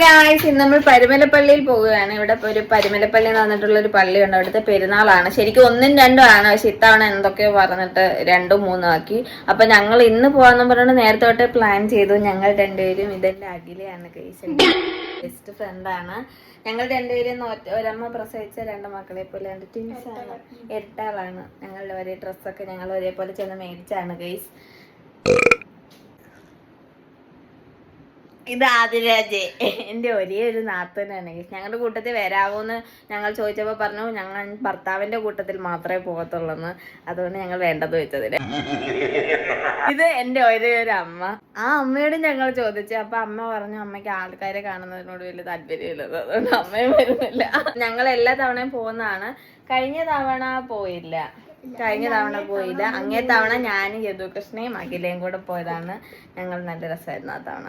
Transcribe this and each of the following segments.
Guys ഇന്ന് നമ്മൾ പരുമലപ്പള്ളിയിൽ പോവുകയാണ്. ഇവിടെ ഒരു പരുമലപ്പള്ളി എന്ന് പറഞ്ഞിട്ടുള്ള ഒരു പള്ളിയുണ്ട് അവിടുത്തെ പെരുന്നാളാണ്. ശരിക്കും ഒന്നും രണ്ടും ആണ്. പക്ഷെ ഇത്തവണ എന്തൊക്കെയോ പറഞ്ഞിട്ട് രണ്ടും മൂന്നും ആക്കി. അപ്പൊ ഞങ്ങൾ ഇന്ന് പോവാന്ന് പറഞ്ഞിട്ട് നേരത്തെ തൊട്ട് പ്ലാൻ ചെയ്തു. ഞങ്ങൾ രണ്ടുപേരും ഇതെന്റെ അഖിലയാണ് ഗൈസ് ബെസ്റ്റ് ഫ്രണ്ടാണ് ഞങ്ങൾ രണ്ടുപേരും ഒരമ്മ പ്രസവിച്ച രണ്ട് മക്കളെ പോലെ രണ്ട് എട്ടാളാണ്. ഞങ്ങളുടെ ഒരേ ഡ്രസ്സൊക്കെ ഞങ്ങൾ ഒരേപോലെ ചെന്ന് മേടിച്ചാണ് ഗൈസ് ഇത് ആദിരാജ് എന്റെ ഒരേ ഒരു നാത്തനാണ്. ഞങ്ങളുടെ കൂട്ടത്തിൽ വരാവോന്ന് ഞങ്ങൾ ചോദിച്ചപ്പോ പറഞ്ഞു ഞങ്ങൾ ഭർത്താവിന്റെ കൂട്ടത്തിൽ മാത്രമേ പോകത്തുള്ളൂ അതുകൊണ്ട് ഞങ്ങൾ വേണ്ടത് വെച്ചതിന്. ഇത് എന്റെ ഒരേ ഒരു അമ്മ. ആ അമ്മയോട് ഞങ്ങൾ ചോദിച്ചു. അപ്പൊ അമ്മ പറഞ്ഞു അമ്മയ്ക്ക് ആൾക്കാരെ കാണുന്നതിനോട് വലിയ താല്പര്യമില്ലത്. അതുകൊണ്ട് അമ്മയും വരുന്നില്ല. ഞങ്ങൾ എല്ലാ തവണയും പോകുന്നതാണ്. കഴിഞ്ഞ തവണ പോയില്ല. കഴിഞ്ഞ തവണ പോയില്ല. അങ്ങേ തവണ ഞാനും യദുകൃഷ്ണയും അഖിലയും കൂടെ പോയതാണ്. ഞങ്ങൾ നല്ല രസമായിരുന്നു ആ തവണ.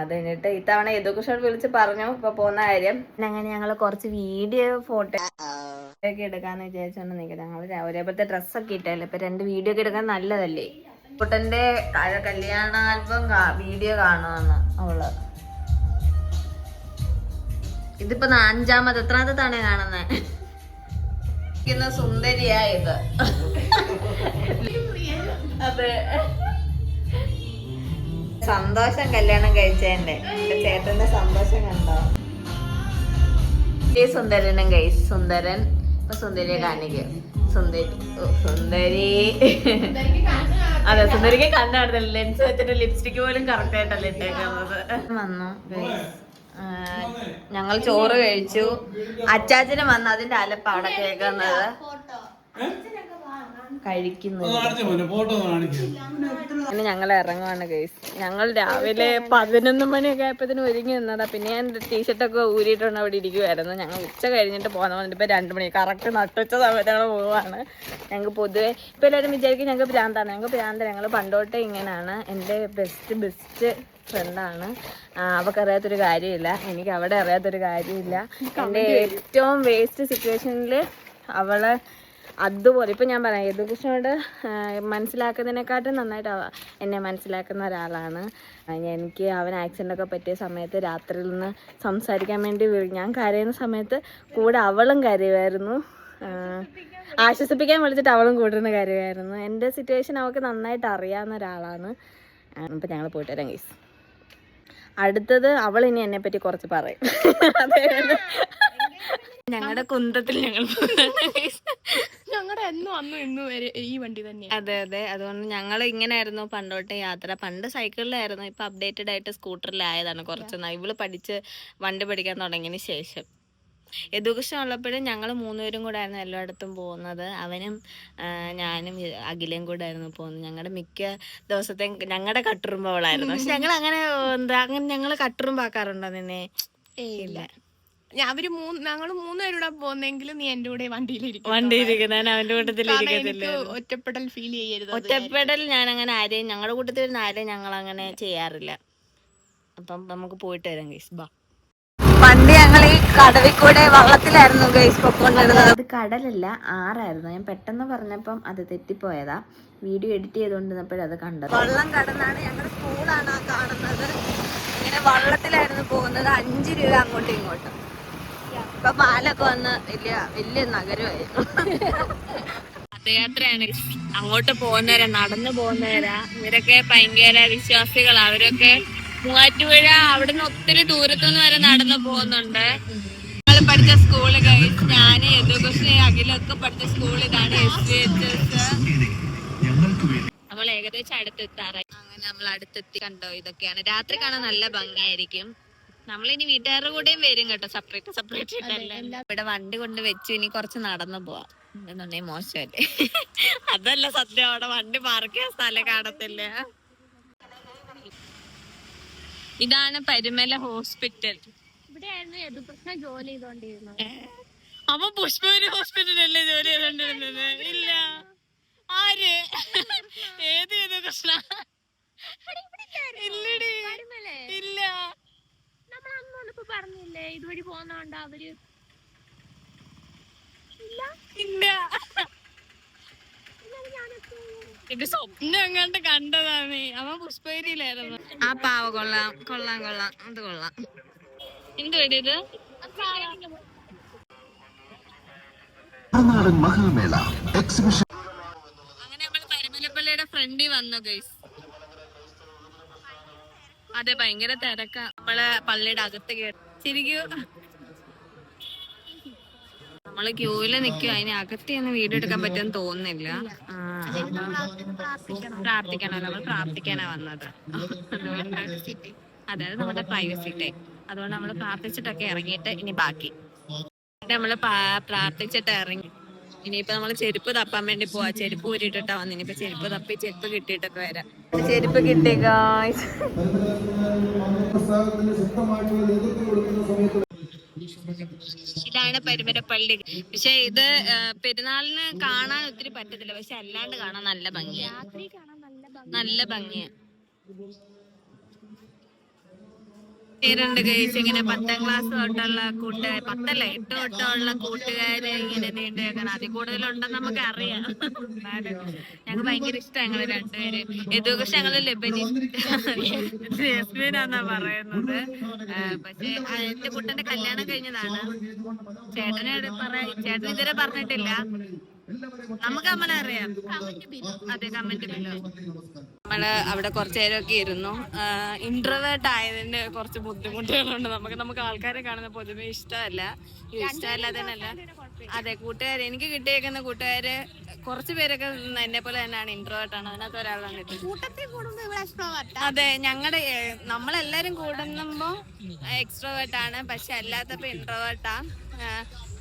അത് കഴിഞ്ഞിട്ട് ഇത്തവണ യദുകൃഷ്ണൻ വിളിച്ച് പറഞ്ഞു ഇപ്പൊ പോകുന്ന കാര്യം. അങ്ങനെ ഞങ്ങൾ കുറച്ച് വീഡിയോ ഫോട്ടോ ഒക്കെ എടുക്കാന്ന് വിചാരിച്ചോണ്ട് നിൽക്കുന്നത് ഞങ്ങൾ ഒരേപോലത്തെ ഡ്രസ്സൊക്കെ ഇട്ടല്ലേ ഇപ്പൊ രണ്ട് വീഡിയോ ഒക്കെ എടുക്കാൻ നല്ലതല്ലേ? കുട്ടന്റെ കല്യാണ ആൽബം വീഡിയോ കാണുവാണ് അവൾ. ഇതിപ്പോ അഞ്ചാമത് എത്രാമത്തെ തവണ കാണുന്നത് ഇരിക്കുന്ന സുന്ദരിയായത്. അതെ. സന്തോഷം കല്യാണം കഴിച്ചതിന്റെ. ചേട്ടന്റെ സന്തോഷം കണ്ടോ? ഈ സുന്ദരനും കഴിച്ചു സുന്ദരൻ സുന്ദരിയെ കാണിക്കും. സുന്ദരി സുന്ദരി. അതെ സുന്ദരിക്ക് കണ്ണാടുന്നില്ല ലെൻസ് വെച്ചിട്ട് ലിപ്സ്റ്റിക് പോലും കറക്റ്റ് ആയിട്ടല്ല ഇട്ടേക്കുന്നത്. വന്നു. ഞങ്ങൾ ചോറ് കഴിച്ചു. അച്ചാച്ചന് വന്ന് അതിന്റെ അലപ്പ അവിടെ കേൾക്കുന്നത്. കഴിക്കുന്നത്. പിന്നെ ഞങ്ങൾ ഇറങ്ങുവാണ് ഗൈസ് ഞങ്ങൾ രാവിലെ പതിനൊന്ന് മണിയൊക്കെ ആയപ്പോഴത്തേനും ഒരുങ്ങി നിന്നതാ. പിന്നെ ഞാൻ ടീഷർട്ടൊക്കെ ഊരിയിട്ടുണ്ട് അവിടെ ഇരിക്കുവായിരുന്നു. ഞങ്ങൾ ഉച്ച കഴിഞ്ഞിട്ട് പോകുന്ന വന്നിട്ട് ഇപ്പം രണ്ട് മണി. കറക്റ്റ് നട്ടുച്ച സമയത്ത് ഞങ്ങൾ പോവാണ് ഞങ്ങൾക്ക് പൊതുവെ ഇപ്പൊ എല്ലാവരും വിചാരിക്കും ഞങ്ങൾക്ക് ഭ്രാന്താണ്. ഞങ്ങൾക്ക് ഭ്രാന്ത് ഞങ്ങൾ പണ്ടോട്ടേ ഇങ്ങനെയാണ് എന്റെ ബെസ്റ്റ് ബെസ്റ്റ് ഫ്രണ്ടാണ് അവൾക്കറിയാത്തൊരു കാര്യമില്ല. എനിക്ക് അവിടെ അറിയാത്തൊരു കാര്യമില്ല. എന്റെ ഏറ്റവും വേസ്റ്റ് സിറ്റുവേഷനിൽ അവളെ അതുപോലെ ഇപ്പം ഞാൻ പറയാം യദുകൃഷ്ണനോട് മനസ്സിലാക്കുന്നതിനെക്കാട്ടും നന്നായിട്ട് എന്നെ മനസ്സിലാക്കുന്ന ഒരാളാണ്. എനിക്ക് അവൻ ആക്സിഡന്റ് ഒക്കെ പറ്റിയ സമയത്ത് രാത്രിയിൽ നിന്ന് സംസാരിക്കാൻ വേണ്ടി ഞാൻ കരയുന്ന സമയത്ത് കൂടെ അവളും കരയുമായിരുന്നു. ആശ്വസിപ്പിക്കാൻ വിളിച്ചിട്ട് അവളും കൂടുന്ന കാര്യമായിരുന്നു. എന്റെ സിറ്റുവേഷൻ അവൾക്ക് നന്നായിട്ട് അറിയാവുന്ന ഒരാളാണ്. അപ്പം ഞങ്ങൾ പോയിട്ട് വരാം ഗൈസ് അടുത്തത് അവൾ ഇനി എന്നെ പറ്റി കുറച്ച് പറയും. ഞങ്ങളുടെ കുന്തത്തിൽ ഞങ്ങൾ ഞങ്ങളുടെ എന്നും അന്നും ഇന്നും വരെ ഈ വണ്ടി തന്നെ അതെ അതെ. അതുകൊണ്ട് ഞങ്ങൾ ഇങ്ങനെയായിരുന്നു പണ്ടോട്ടെ യാത്ര. പണ്ട് സൈക്കിളിലായിരുന്നു. ഇപ്പൊ അപ്ഡേറ്റഡ് ആയിട്ട് സ്കൂട്ടറിലായതാണ് കുറച്ച് ഇവൾ പഠിച്ച് വണ്ടി പഠിക്കാൻ തുടങ്ങിയതിന് ശേഷം. എഡ്യൂക്കേഷൻ ഉള്ളപ്പോഴും ഞങ്ങൾ മൂന്നുപേരും കൂടെ ആയിരുന്നു എല്ലായിടത്തും പോകുന്നത്. അവനും ഞാനും അഖിലയും കൂടെ ആയിരുന്നു പോകുന്നത്. ഞങ്ങളുടെ മിക്ക ദിവസത്തെ ഞങ്ങളുടെ കട്ടുറുമ്പവളായിരുന്നു പക്ഷെ ഞങ്ങൾ അങ്ങനെ എന്താ അങ്ങനെ ഞങ്ങൾ കട്ടുറുമ്പാക്കാറുണ്ടോ നിന്നെ? ഇല്ല. ഞാൻ അവർ മൂന്ന് ഞങ്ങൾ മൂന്നുപേരൂടെ പോകുന്നെങ്കിലും നീ എന്റെ കൂടെ വണ്ടിയിലിരിക്കും വണ്ടിയിരിക്കുന്ന അവന്റെ ഇരിക്കത്തില്ല ഒറ്റപ്പെടൽ ഫീൽ ചെയ്യരുത് ഒറ്റപ്പെടൽ ഞാൻ അങ്ങനെ ആരെയും ഞങ്ങളുടെ കൂട്ടത്തിൽ വരുന്ന ആരെയും ഞങ്ങൾ അങ്ങനെ ചെയ്യാറില്ല. അപ്പം നമുക്ക് പോയിട്ട് വരാം ഗൈസ് ബാ. കടവിൽ കൂടെ വള്ളത്തിലായിരുന്നു ഗൈസ് പൊക്കോണ്ടിരുന്നത് അത് കടലല്ല ആറായിരുന്നു. ഞാൻ പെട്ടെന്ന് പറഞ്ഞപ്പം അത് തെറ്റിപ്പോയതാ. വീഡിയോ എഡിറ്റ് ചെയ്തുകൊണ്ടിരുന്നപ്പോഴത് അത് കണ്ടത്. വള്ളം കടന്നാണ് ഞങ്ങളുടെ സ്കൂളാണ് ആ കാണുന്നത്. ഇങ്ങനെ വള്ളത്തിലായിരുന്നു പോകുന്നത്. അഞ്ച് രൂപ അങ്ങോട്ടും ഇങ്ങോട്ടും. ഇപ്പൊ പാലൊക്കെ വന്ന് വലിയ വലിയ നഗരമായിരുന്നു. പദയാത്രയാണ്. അങ്ങോട്ട് പോകുന്നവരാ നടന്നു പോകുന്നവരാ. ഇവരൊക്കെ ഭയങ്കര വിശ്വാസികളാ. അവരൊക്കെ മൂവാറ്റുപുഴ അവിടുന്ന് ഒത്തിരി ദൂരത്തുനിന്ന് വരെ നടന്നു പോകുന്നുണ്ട്. ഞങ്ങൾ പഠിച്ച സ്കൂൾ കഴിച്ച് ഞാൻ യദുകൃഷ്ണ അഖിലൊക്കെ പഠിച്ച സ്കൂൾ ഇതാണ് എസ് ബി എച്ച് എസ് നമ്മൾ ഏകദേശം അടുത്തെത്താറായി. അങ്ങനെ നമ്മൾ അടുത്തെത്തി. കണ്ടോ ഇതൊക്കെയാണ്. രാത്രി കാണാൻ നല്ല ഭംഗിയായിരിക്കും. നമ്മളിനി വീട്ടുകാരുടെ കൂടെയും വരും കേട്ടോ. സെപ്പറേറ്റ് സെപ്പറേറ്റ് ആയിട്ടല്ല ഇവിടെ വണ്ടി കൊണ്ട് വെച്ച് ഇനി കുറച്ച് നടന്നു പോവാം. എന്നുണ്ടെങ്കിൽ മോശമല്ലേ? അതല്ല സത്യം. അവിടെ വണ്ടി പാർക്ക് ചെയ്യാൻ സ്ഥലം കാണത്തില്ല. ഇതാണ് പരിമല ഹോസ്പിറ്റൽ. ഇവിടെയായിരുന്നു യദുകൃഷ്ണ ജോലി ചെയ്തോണ്ടിരുന്നത്. അപ്പൊ പുഷ്പൂര് ഹോസ്പിറ്റലല്ലേ ജോലി ചെയ്തോണ്ടിരുന്നത്? ഇല്ല. ആര്? ഏത് ചെയ്തു കൃഷ്ണ ഇല്ലടി ഇല്ല. നമ്മൾ പറഞ്ഞില്ലേ ഇതുവഴി പോന്നോണ്ടാ അവർ ഇല്ല ഇല്ല. ഇത് സ്വപ്നം എങ്ങാണ്ട് കണ്ടതാണ്. അവൻ പുഷ്പഗിരിയിലായിരുന്നു. ആ പാവ കൊള്ളാം കൊള്ളാം കൊള്ളാം. അത് കൊള്ളാം. എന്തുവേണ്ടി ഇത് മഹാമേള എക്സിബിഷൻ അങ്ങനെ നമ്മൾ പരമലപ്പള്ളിയുടെ ഫ്രണ്ടിൽ വന്നു ഗൈസ് അതെ ഭയങ്കര തിരക്കാ. നമ്മളെ പള്ളിയുടെ അകത്ത് കേട്ടു ശരിക്കൂ നമ്മൾ ക്യൂവിൽ നിക്കും അതിനെ അകത്തി ചെന്ന് വീഡിയോ എടുക്കാൻ പറ്റുമെന്ന് തോന്നുന്നില്ല. പ്രാർത്ഥിക്കണമല്ലോ. നമ്മൾ പ്രാർത്ഥിക്കാനാ വന്നത്. അതുകൊണ്ട് അതായത് നമ്മുടെ പ്രൈവസി ടൈം അതുകൊണ്ട് നമ്മൾ പ്രാർത്ഥിച്ചിട്ടൊക്കെ ഇറങ്ങിയിട്ട് ഇനി ബാക്കി. നമ്മൾ നമ്മൾ പ്രാർത്ഥിച്ചിട്ട് ഇറങ്ങി. ഇനിയിപ്പോ നമ്മൾ ചെരുപ്പ് തപ്പാൻ വേണ്ടി പോവാ. ചെരുപ്പ് ഊരിട്ടിട്ടാ വന്നു. ഇനിയിപ്പോ ചെരുപ്പ് തപ്പി ചെരുപ്പ് കിട്ടിയിട്ടൊക്കെ വരാം. ചെരുപ്പ് കിട്ടിയ ഗായ്സ് ഇതാണ് പരുമരപ്പള്ളി. പക്ഷെ ഇത് പെരുന്നാളിന് കാണാൻ ഒത്തിരി പറ്റത്തില്ല. പക്ഷെ അല്ലാണ്ട് കാണാൻ നല്ല ഭംഗിയാ. നല്ല ഭംഗിയാ. പേരുണ്ട് കഴിച്ച് ഇങ്ങനെ പത്താം ക്ലാസ് തൊട്ടുള്ള കൂട്ടുകാർ പത്തല്ല എട്ട് തൊട്ടുള്ള കൂട്ടുകാര് ഇങ്ങനെ നീണ്ടു വെക്കണം അതിൽ കൂടുതലുണ്ടെന്ന് നമുക്ക് അറിയാം ഞങ്ങൾക്ക് ഭയങ്കര ഇഷ്ടം ഞങ്ങൾ രണ്ടുപേര്. എഡ്യൂക്കേഷൻ ഞങ്ങൾ ലബനി പറയുന്നത്. പക്ഷേ എന്റെ കുട്ടന്റെ കല്യാണം കഴിഞ്ഞതാണ്. ചേട്ടനെ പറയാ ചേട്ടൻ ഇതുവരെ പറഞ്ഞിട്ടില്ല. നമുക്ക് അറിയാം. അതെ കമന്റ് നമ്മൾ അവിടെ കുറച്ചു നേരമൊക്കെ ഇരുന്നു. ഇന്റർവേർട്ട് ആയതിന്റെ കുറച്ച് ബുദ്ധിമുട്ടുകളുണ്ട്. നമുക്ക് നമുക്ക് ആൾക്കാരെ കാണുന്ന പൊതുവെ ഇഷ്ടമല്ല. ഇഷ്ടമല്ലാത്തതല്ല അതെ കൂട്ടുകാര്. എനിക്ക് കിട്ടിയേക്കുന്ന കൂട്ടുകാര് കുറച്ച് പേരൊക്കെ എന്നെ പോലെ തന്നെയാണ് ഇന്റർവേർട്ട് ആണ്. അതിനകത്ത് ഒരാളാണ്. അതെ ഞങ്ങളുടെ നമ്മളെല്ലാരും കൂടുമ്പോ എക്സ്ട്രോവേർട്ട് ആണ്. പക്ഷെ അല്ലാത്തപ്പോ ഇൻട്രോവേർട്ടാ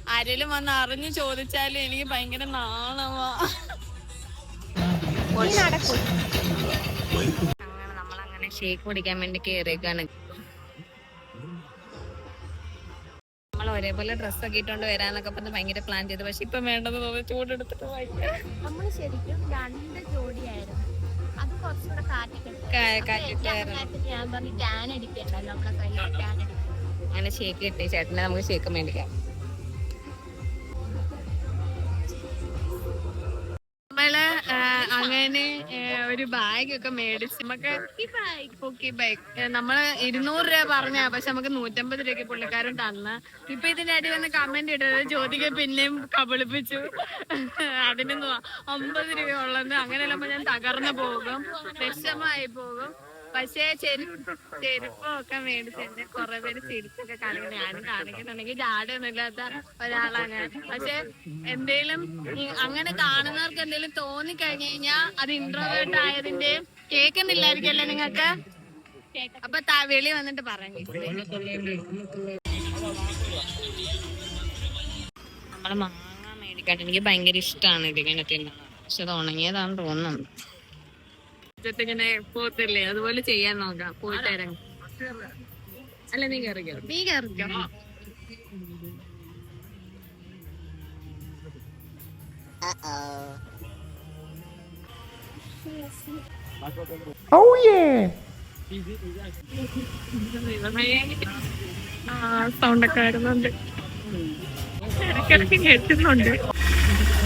ആരെങ്കിലും വന്ന് അറിഞ്ഞു ചോദിച്ചാലും എനിക്ക് ഭയങ്കര നാണമാ അങ്ങനെ നമ്മളങ്ങനെ ഷേക്ക് കുടിക്കാൻ വേണ്ടി കേറിയേക്കാണ്. നമ്മൾ ഒരേപോലെ ഡ്രസ്സൊക്കെ ഇട്ടോണ്ട് വരാന്നൊക്കെ പറഞ്ഞ് ഭയങ്കര പ്ലാൻ ചെയ്തു. പക്ഷെ ഇപ്പൊ വേണ്ടെന്ന് തോന്നി ചൂടെടുത്തിട്ട് നമ്മൾ ശരിക്കും രണ്ട് ജോഡിയായിരുന്നു. അത് കുറച്ചുകൂടെ കാറ്റിട്ട് കാ- കാറ്റിട്ടായിരുന്നു ഞാൻ പറഞ്ഞു ടാൻ അടിക്കണ്ടല്ലോ. നമ്മുടെ കയ്യിൽ ടാൻ അടിക്കണം. അങ്ങനെ ഷേക്ക് കിട്ടി. ചേട്ടനെ നമുക്ക് ഷേക്ക് മേടിക്കാം ഒരു ബാഗ് ഒക്കെ മേടിച്ച് നമുക്ക് ഓക്കെ ബാഗ് നമ്മൾ ഇരുന്നൂറ് രൂപ പറഞ്ഞ പക്ഷെ നമുക്ക് നൂറ്റമ്പത് രൂപയ്ക്ക് പുള്ളിക്കാരൻ തന്ന. ഇപ്പൊ ഇതിന്റെ അടി വന്ന് കമന്റ് ഇട്ടത് ജ്യോതിക പിന്നെയും കബളിപ്പിച്ചു. അതിന് ഒമ്പത് രൂപ ഉള്ളത് അങ്ങനെയല്ല ഞാൻ തകർന്നു പോകും. വിഷമായി പോകും. പക്ഷേ ചെരുപ്പ് ചെരുപ്പൊക്കെ മേടിച്ചിട്ട് കുറെ പേര് ചിരിച്ചൊക്കെ കാണിക്കണം ഞാനും കാണിക്കുന്നുണ്ടെങ്കിൽ ജാടൊന്നുമില്ലാത്ത ഒരാളാണ് ഞാൻ. പക്ഷെ എന്തേലും അങ്ങനെ കാണുന്നവർക്ക് എന്തേലും തോന്നി കഴിഞ്ഞു കഴിഞ്ഞാൽ അത് ഇൻട്രോവേർട്ട് ആയതിന്റെ കേൾക്കുന്നില്ലായിരിക്കല്ലേ നിങ്ങൾക്ക്. അപ്പൊ ത- വെളി വന്നിട്ട് പറഞ്ഞു നമ്മൾ മാങ്ങ മേടിക്കാൻ എനിക്ക് ഭയങ്കര ഇഷ്ടമാണ് ഇതിങ്ങനെ തിന്നുന്നത് പക്ഷെ അത് ഉണങ്ങിയതാണെന്ന് തോന്നുന്നു. ഇങ്ങനെ പോത്തില്ലേ അതുപോലെ ചെയ്യാൻ നോക്കാം. പോയിട്ട് ഇറങ്ങി അല്ല നീ കയറിക്കോ നീ കയറിക്കോ സൗണ്ട് ഒക്കെ വരുന്നുണ്ട്. ഇടയ്ക്കിടയ്ക്ക്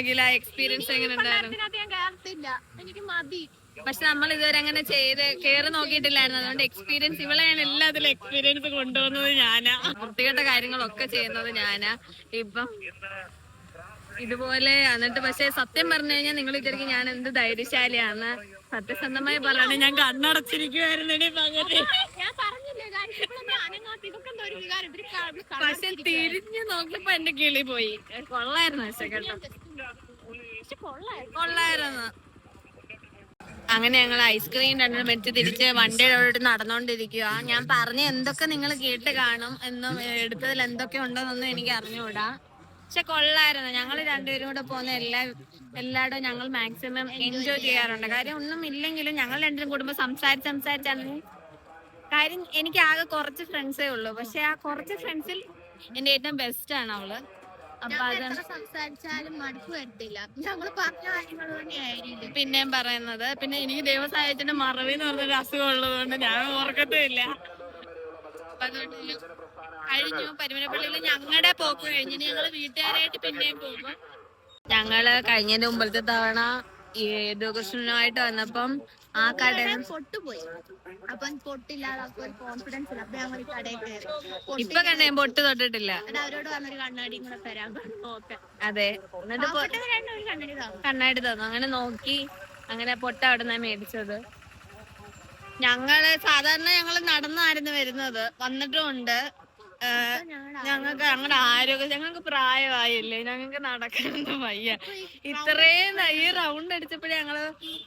അഖില എക്സ്പീരിയൻസ് എങ്ങനെ ഉണ്ടായിരുന്നു? പക്ഷെ നമ്മൾ ഇതുവരെ അങ്ങനെ ചെയ്ത് കേറി നോക്കിയിട്ടില്ലായിരുന്നു. അതുകൊണ്ട് എക്സ്പീരിയൻസ് ഇവളെയാണ് എല്ലാത്തിലും എക്സ്പീരിയൻസ് കൊണ്ടുവന്നത് ഞാനാ. വൃത്തികെട്ട കാര്യങ്ങളൊക്കെ ചെയ്യുന്നത് ഞാനാ. ഇപ്പം ഇതുപോലെ എന്നിട്ട് പക്ഷെ സത്യം പറഞ്ഞു കഴിഞ്ഞാൽ നിങ്ങൾ ഇതിലേക്ക് ഞാൻ എന്ത് ധൈര്യശാലിയാണ്. സത്യസന്ധമായി പറയണേ ഞാൻ കണ്ണടച്ചിരിക്കുവായിരുന്നു പക്ഷെ തിരിഞ്ഞു നോക്കിയപ്പോ എന്റെ കിളി പോയി. കൊള്ളായിരുന്നു പക്ഷെ കേട്ടോ. അങ്ങനെ ഞങ്ങൾ ഐസ്ക്രീം രണ്ടും മേടിച്ച് തിരിച്ച് വണ്ടിയുടെ നടന്നുകൊണ്ടിരിക്കുക ഞാൻ പറഞ്ഞ എന്തൊക്കെ നിങ്ങൾ കേട്ട് കാണും എന്നും എടുത്തതിൽ എന്തൊക്കെ ഉണ്ടെന്നൊന്നും എനിക്ക് അറിഞ്ഞുകൂടാ. പക്ഷെ കൊള്ളായിരുന്നു. ഞങ്ങൾ രണ്ടുപേരും കൂടെ പോകുന്ന എല്ലാ എല്ലായിടും ഞങ്ങൾ മാക്സിമം എൻജോയ് ചെയ്യാറുണ്ട്. കാര്യം ഒന്നും ഇല്ലെങ്കിലും ഞങ്ങൾ രണ്ടുപേരും കൂടുമ്പോൾ സംസാരിച്ച് സംസാരിച്ചാണ് കാര്യം എനിക്ക് ആകെ കുറച്ച് ഫ്രണ്ട്സേ ഉള്ളൂ. പക്ഷെ ആ കുറച്ച് ഫ്രണ്ട്സിൽ എന്റെ ഏറ്റവും ബെസ്റ്റ് ആണ് അവൾ. സംസാരിച്ചാലും മടുപ്പ് വരത്തില്ല. ഞങ്ങൾ പറഞ്ഞ കാര്യങ്ങൾ തന്നെയായിരിക്കും പിന്നെയും പറയുന്നത്. പിന്നെ എനിക്ക് ദേവസായത്തിന്റെ മറവി എന്ന് പറഞ്ഞൊരു അസുഖം ഉള്ളതുകൊണ്ട് ഞാൻ ഓർക്കത്തുമില്ല. ഇല്ല അതുകൊണ്ട് കഴിഞ്ഞു. പരുമനപ്പള്ളിയിൽ ഞങ്ങളുടെ പോക്ക് കഴിഞ്ഞു. ഞങ്ങൾ വീട്ടുകാരായിട്ട് പിന്നെയും പോകും. ഞങ്ങൾ കഴിഞ്ഞതിന്റെ മുമ്പത്തെ തവണ ഈ യേദുകൃഷ്ണനുമായിട്ട് വന്നപ്പം ആ കട പൊട്ടുപോയി. അപ്പം പൊട്ടില്ലാതെ അവർക്ക് ഒരു കോൺഫിഡൻസ് ഇല്ല. അപ്പൊ ഞങ്ങൾ കടയിൽ കയറി ഇപ്പൊ കണ്ടേ? പൊട്ട് തൊട്ടിട്ടില്ല. എന്നിട്ട് അവരോട് പറഞ്ഞൊരു കണ്ണാടി കൂടെ തരാൻ ഓക്കെ. അതെ. എന്നിട്ട് പൊ- ഒരു കണ്ണാടി താങ്ങും കണ്ണാടി തന്നു. അങ്ങനെ നോക്കി. അങ്ങനെ പൊട്ട അവിടെ നിന്നാ മേടിച്ചത്. ഞങ്ങൾ സാധാരണ ഞങ്ങൾ നടന്നായിരുന്നു വരുന്നത്. വന്നിട്ടുമുണ്ട്. ഏഹ്, ഞങ്ങൾക്ക് ഞങ്ങളുടെ ആരോഗ്യം ഞങ്ങൾക്ക് പ്രായമായില്ലേ? ഞങ്ങൾക്ക് നടക്കാനൊന്നും വയ്യ. ഇത്രയും ഈ റൗണ്ട് അടിച്ചപ്പോഴേ ഞങ്ങൾ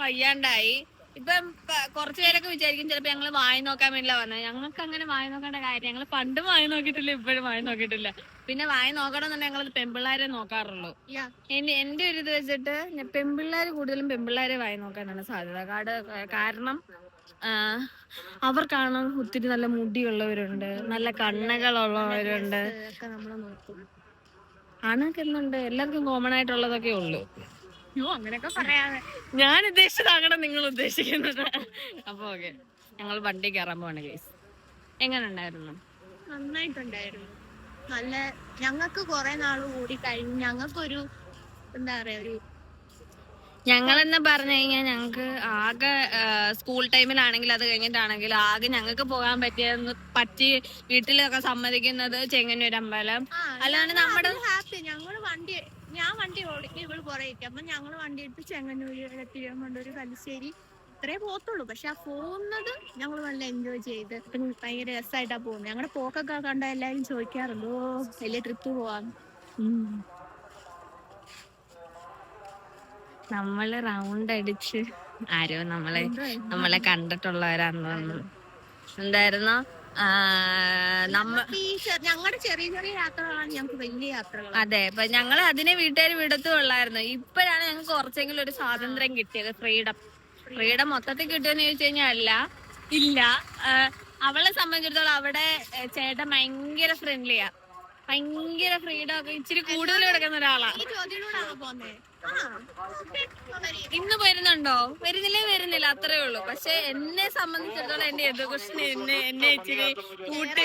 വയ്യാണ്ടായി. ഇപ്പം കുറച്ച് പേരൊക്കെ വിചാരിക്കും ചിലപ്പോ ഞങ്ങൾ വായി നോക്കാൻ വേണ്ടിയില്ല വന്നത് ഞങ്ങൾക്ക് അങ്ങനെ വായി നോക്കേണ്ട കാര്യം ഞങ്ങൾ പണ്ട് വായി നോക്കിയിട്ടില്ല ഇപ്പോഴും വായി നോക്കിയിട്ടില്ല. പിന്നെ വായി നോക്കണം എന്നുണ്ടെങ്കിൽ ഞങ്ങൾ പെമ്പിള്ളാരെ നോക്കാറുള്ളൂ. ഇനി എന്റെ ഒരു ഇത് വെച്ചിട്ട് പെമ്പിള്ളാര് കൂടുതലും പെമ്പിള്ളാരെ വായി നോക്കാനാണ് സാധ്യത. കാട് കാരണം അവർക്കാണ് ഒത്തിരി നല്ല മുടിയുള്ളവരുണ്ട് നല്ല കണ്ണുകളുള്ളവരുണ്ട്. ആണൊക്കെ എന്തുണ്ട് എല്ലാവർക്കും കോമൺ ആയിട്ടുള്ളതൊക്കെ ഉള്ളൂ. ഞാൻ ഉദ്ദേശിച്ചതാകണം നിങ്ങൾ ഉദ്ദേശിക്കുന്നത്. അപ്പൊ ഓക്കെ. ഞങ്ങൾ വണ്ടി കയറാൻ പോവാണ് കേസ് എങ്ങനെ ഉണ്ടായിരുന്നു? നന്നായിട്ടുണ്ടായിരുന്നു. നല്ല ഞങ്ങൾക്ക് കുറെ നാൾ കൂടി കഴിഞ്ഞ് ഞങ്ങൾക്കൊരു എന്താ പറയാ ഒരു ഞങ്ങളെന്ന് പറഞ്ഞു കഴിഞ്ഞാൽ ഞങ്ങൾക്ക് ആകെ സ്കൂൾ ടൈമിലാണെങ്കിൽ അത് കഴിഞ്ഞിട്ടാണെങ്കിൽ ആകെ ഞങ്ങൾക്ക് പോകാൻ പറ്റിയ പറ്റി വീട്ടിലൊക്കെ സമ്മതിക്കുന്നത് ചെങ്ങന്നൂർ അമ്പലം അല്ലാണ്ട് നമ്മുടെ ഹാപ്പി ഞങ്ങൾ വണ്ടി ഞാൻ വണ്ടി ഓടിക്കും ഇവൾ പുറകെ ഇരിക്കും. അപ്പൊ ഞങ്ങൾ വണ്ടി എടുത്ത് ചെങ്ങന്നൂര് തിരുവനന്തപുരം തലശ്ശേരി ഇത്രേ പോത്തുള്ളൂ പക്ഷെ ആ പോകുന്നത് ഞങ്ങൾ നല്ല എൻജോയ് ചെയ്ത്. ഭയങ്കര രസമായിട്ടാ പോകുന്നത്. ഞങ്ങളുടെ പോക്കൊക്കെ കണ്ട എല്ലാരും ചോദിക്കാറുണ്ട് ഓ വലിയ ട്രിപ്പ് പോവാൻ നമ്മൾ റൗണ്ട് അടിച്ച് ആരോ നമ്മളെ നമ്മളെ കണ്ടിട്ടുള്ളവരാന്ന് തോന്നുന്നു. എന്തായിരുന്നു? നമ്മ ഞങ്ങളുടെ ചെറിയ ചെറിയ യാത്രകളാണ് ഞങ്ങൾക്ക് വലിയ യാത്രകൾ അതെ ഇപ്പൊ ഞങ്ങൾ അതിനെ വീട്ടുകാർ വിടത്തുള്ളായിരുന്നു ഇപ്പോഴാണ് ഞങ്ങൾക്ക് കുറച്ചെങ്കിലും ഒരു സ്വാതന്ത്ര്യം കിട്ടിയത് ഫ്രീഡം. ഫ്രീഡം മൊത്തത്തിൽ കിട്ടിയെന്ന് ചോദിച്ചു കഴിഞ്ഞാൽ അല്ല. ഇല്ല. അവളെ സംബന്ധിച്ചിടത്തോളം അവിടെ ചേട്ടൻ ഭയങ്കര ഫ്രണ്ട്ലിയാ ഭയങ്കര ഫ്രീഡം ഒക്കെ. ഇച്ചിരി കൂടുതൽ കിടക്കുന്ന ഒരാളാ. ഇന്ന് വരുന്നുണ്ടോ? വരുന്നില്ലേ വരുന്നില്ല അത്രേ ഉള്ളൂ. പക്ഷെ എന്നെ സംബന്ധിച്ചിടത്തോളം എന്റെ എതിർകൃഷ്ണൻ എന്നെ എന്നെ ഇച്ചിരി കൂട്ടി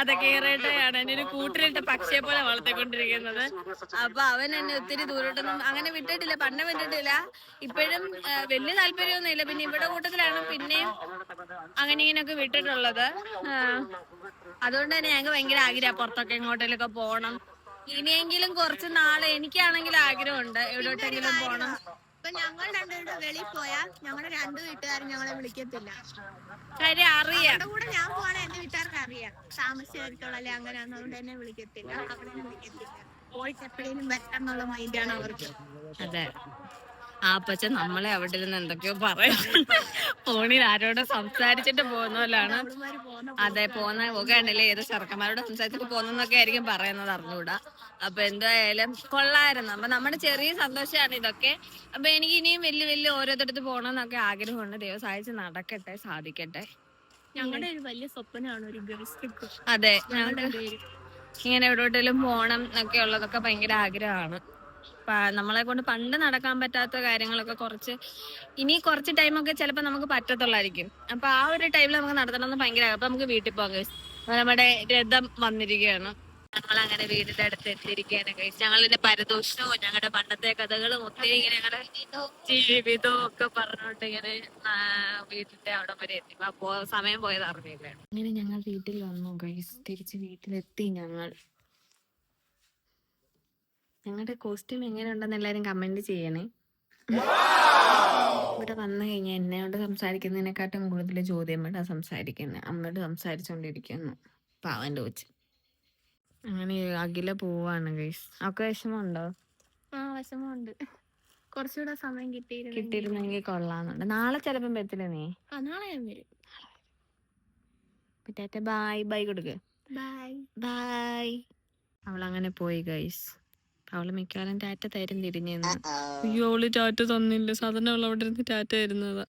അതെ കേറേട്ടയാണ് എന്നെ ഒരു കൂട്ടിലിട്ട പക്ഷിയെ പോലെ വളർത്തിക്കൊണ്ടിരിക്കുന്നത്. അപ്പൊ അവൻ എന്നെ ഒത്തിരി ദൂരോട്ടൊന്നും അങ്ങനെ വിട്ടിട്ടില്ല പണ്ട് വിട്ടിട്ടില്ല. ഇപ്പോഴും വലിയ താല്പര്യമൊന്നും ഇല്ല പിന്നെ ഇവിടെ കൂട്ടത്തിലാണ് പിന്നെയും അങ്ങനെ ഇങ്ങനെയൊക്കെ വിട്ടിട്ടുള്ളത്. അതുകൊണ്ട് തന്നെ ഞങ്ങൾക്ക് ഭയങ്കര ആഗ്രഹം. പുറത്തൊക്കെ എങ്ങോട്ടേലൊക്കെ പോകണം ഇനിയെങ്കിലും കുറച്ച് നാളെ എനിക്കാണെങ്കിൽ ആഗ്രഹമുണ്ട് എവിടോട്ടെങ്കിലും പോണം. ഇപ്പൊ ഞങ്ങൾ രണ്ടുപേരുടെ വെളിയിൽ പോയാൽ ഞങ്ങളുടെ രണ്ടു വീട്ടുകാരും ഞങ്ങളെ വിളിക്കത്തില്ല. കാര്യം അറിയാം. കൂടെ ഞാൻ പോവാണെങ്കിൽ എന്റെ വീട്ടുകാർക്ക് അറിയാം. താമസിച്ചെടുത്തോളം അല്ലെ അങ്ങനെ അതുകൊണ്ട് എന്നെ വിളിക്കത്തില്ല. അവിടെ വിളിക്കത്തില്ല. പോയിട്ട് എപ്പോഴേലും വരാന്നുള്ള മൈൻഡാണ് അവർക്ക്. അതെ. ആ പച്ച നമ്മളെ അവിടെ ഇരുന്ന് എന്തൊക്കെയോ പറയാം ഫോണിൽ ആരോടോ സംസാരിച്ചിട്ട് പോകുന്നപോലാണ്. അവളുമാര് അതെ പോകുന്ന പോകണ്ടല്ലേ ഏത് ചെറുക്കന്മാരോട് സംസാരിച്ചിട്ട് പോകുന്നൊക്കെ ആയിരിക്കും പറയുന്നത് അറിഞ്ഞൂടാ അപ്പൊ എന്തായാലും കൊള്ളായിരുന്നു. അപ്പൊ നമ്മുടെ ചെറിയ സന്തോഷമാണ് ഇതൊക്കെ. അപ്പൊ എനിക്ക് ഇനിയും വലിയ വലിയ ഓരോരുത്തരത്ത് പോകണമെന്നൊക്കെ ആഗ്രഹമുണ്ട്. ദൈവം സഹായിച്ച് നടക്കട്ടെ സാധിക്കട്ടെ. ഞങ്ങളുടെ ഒരു വലിയ സ്വപ്നമാണ് ഒരു ഗേൾസ് ട്രിപ്പ്. അതെ ഞങ്ങളുടെ ഇങ്ങനെ എവിടോട്ടെങ്കിലും പോകണം എന്നൊക്കെ ഉള്ളതൊക്കെ ഭയങ്കര ആഗ്രഹമാണ്. നമ്മളെ കൊണ്ട് പണ്ട് നടക്കാൻ പറ്റാത്ത കാര്യങ്ങളൊക്കെ കുറച്ച് ഇനി കുറച്ച് ടൈമൊക്കെ ചിലപ്പോൾ നമുക്ക് പറ്റത്തുള്ളായിരിക്കും. അപ്പൊ ആ ഒരു ടൈമിൽ നമുക്ക് നടത്തണമെന്ന് ഭയങ്കര. അപ്പൊ നമുക്ക് വീട്ടിൽ പോകാം നമ്മുടെ രഥം വന്നിരിക്കുകയാണ്. ഞങ്ങൾ അങ്ങനെ വീടിന്റെ അടുത്ത് എത്തിയിരിക്കുകയാണ് കഴിച്ച് ഞങ്ങളുടെ പരദൂഷണവും ഞങ്ങളുടെ പണ്ടത്തെ കഥകളും ഒത്തിരി ഇങ്ങനെ ഞങ്ങളുടെ ജീവിതവും ഒക്കെ പറഞ്ഞോണ്ട് ഇങ്ങനെ വീട്ടിന്റെ അവിടെ വരെ എത്തി. സമയം പോയത് അറിഞ്ഞില്ല. അങ്ങനെ ഞങ്ങൾ വീട്ടിൽ വന്നു ഗൈസ് തിരിച്ച് വീട്ടിലെത്തി ഞങ്ങൾ. ഞങ്ങളുടെ കോസ്റ്റ്യൂം എങ്ങനെയുണ്ടെന്ന് എല്ലാരും കമന്റ് ചെയ്യണേ. ഇവിടെ വന്നു കഴിഞ്ഞാൽ എന്നോട് സംസാരിക്കുന്നതിനെക്കാട്ടും കൂടുതൽ ചോദ്യമോടാ സംസാരിക്കുന്നത് അമ്മയോട് സംസാരിച്ചോണ്ടിരിക്കുന്നു. പാവന്റെ കൊച്ച്. അങ്ങനെ അഖില പോവാണ് ഗൈസ് ഒക്കെ വിഷമമുണ്ടോ? ആ വിഷമമുണ്ട്. കുറച്ചുകൂടെ സമയം കിട്ടിയിരുന്നു കിട്ടിയിരുന്നെങ്കിൽ കൊള്ളാന്നുണ്ട് നാളെ ചിലപ്പം പറ്റില്ല നീ? ആ നാളെ ഞാൻ വരും. പറ്റാറ്റ ബൈ ബൈ കൊടുക്ക്. ബൈ ബൈ അവൾ അങ്ങനെ പോയി ഗൈസ് അവൾ മിക്കവാറും ടാറ്റ തരും തിരിഞ്ഞെന്ന്. അയ്യോ അവൾ ടാറ്റ തന്നില്ല. സാധാരണ അവൾ അവിടെ ഇരുന്ന് ടാറ്റ തരുന്നതാ.